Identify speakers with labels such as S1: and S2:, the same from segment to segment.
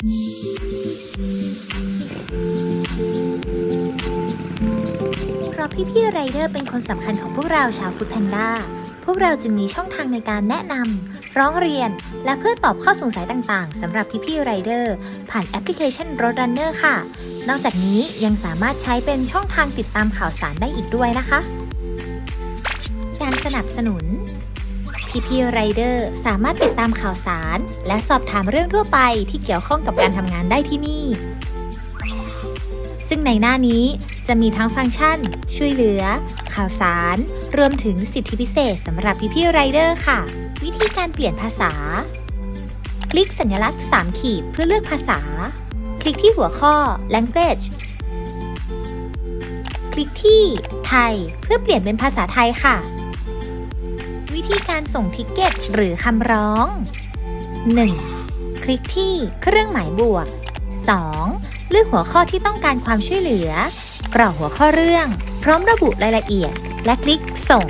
S1: เพราะพี่ๆไรเดอร์เป็นคนสำคัญของพวกเราชาวฟูดแพนด้า พวกเราจึงมีช่องทางในการแนะนำ ร้องเรียน และเพื่อตอบข้อสงสัยต่างๆสำหรับพี่ๆไรเดอร์ผ่านแอปพลิเคชันรถรันเนอร์ค่ะ นอกจากนี้ยังสามารถใช้เป็นช่องทางติดตามข่าวสารได้อีกด้วยนะคะ การสนับสนุน พี่ๆไรเดอร์สามารถติดตามข่าวสาร และสอบถามเรื่องทั่วไปที่เกี่ยวข้องกับการทำงานได้ที่นี่ ซึ่งในหน้านี้จะมีทั้งฟังก์ชัน ช่วยเหลือ ข่าวสาร รวมถึงสิทธิพิเศษสำหรับพี่ๆไรเดอร์ค่ะ วิธีการเปลี่ยนภาษา คลิกสัญลักษณ์ 3 ขีดเพื่อเลือกภาษา คลิกที่หัวข้อ language คลิกที่ไทยเพื่อเปลี่ยนเป็นภาษาไทยค่ะ วิธีการส่งทิกเก็ตหรือคำร้อง 1. คลิกที่เครื่องหมายบวก 2. เลือกหัวข้อที่ต้องการความช่วยเหลือ กรอกหัวข้อเรื่อง พร้อมระบุรายละเอียด และคลิกส่ง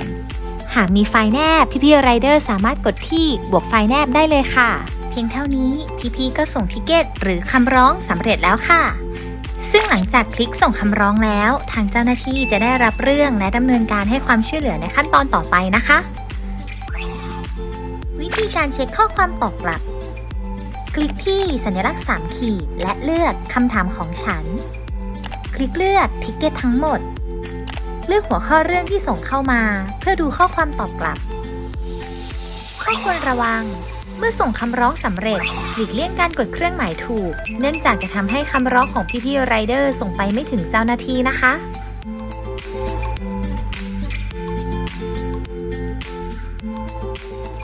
S1: หากมีไฟล์แนบพี่ๆไรเดอร์สามารถกดที่บวกไฟล์แนบได้เลยค่ะ เพียงเท่านี้พี่ๆก็ส่งทิกเก็ตหรือคำร้องสำเร็จแล้วค่ะ ซึ่งหลังจากคลิกส่งคำร้องแล้ว ทางเจ้าหน้าที่จะได้รับเรื่องและดำเนินการให้ความช่วยเหลือในขั้นตอนต่อไปนะคะ ธีการเช็คข้อความตอบกลับ คลิกที่สัญลักษณ์ 3 ขีด และเลือกคำถามของฉัน คลิกเลือกทิกเก็ตทั้งหมด เลือกหัวข้อเรื่องที่ส่งเข้ามา เพื่อดูข้อความตอบกลับ ข้อควรระวัง เมื่อส่งคำร้องสำเร็จ หลีกเลี่ยงการกดเครื่องหมายถูก เนื่องจากจะทำให้คำร้องของพี่ๆไรเดอร์ส่งไปไม่ถึงเจ้าหน้าที่นะคะ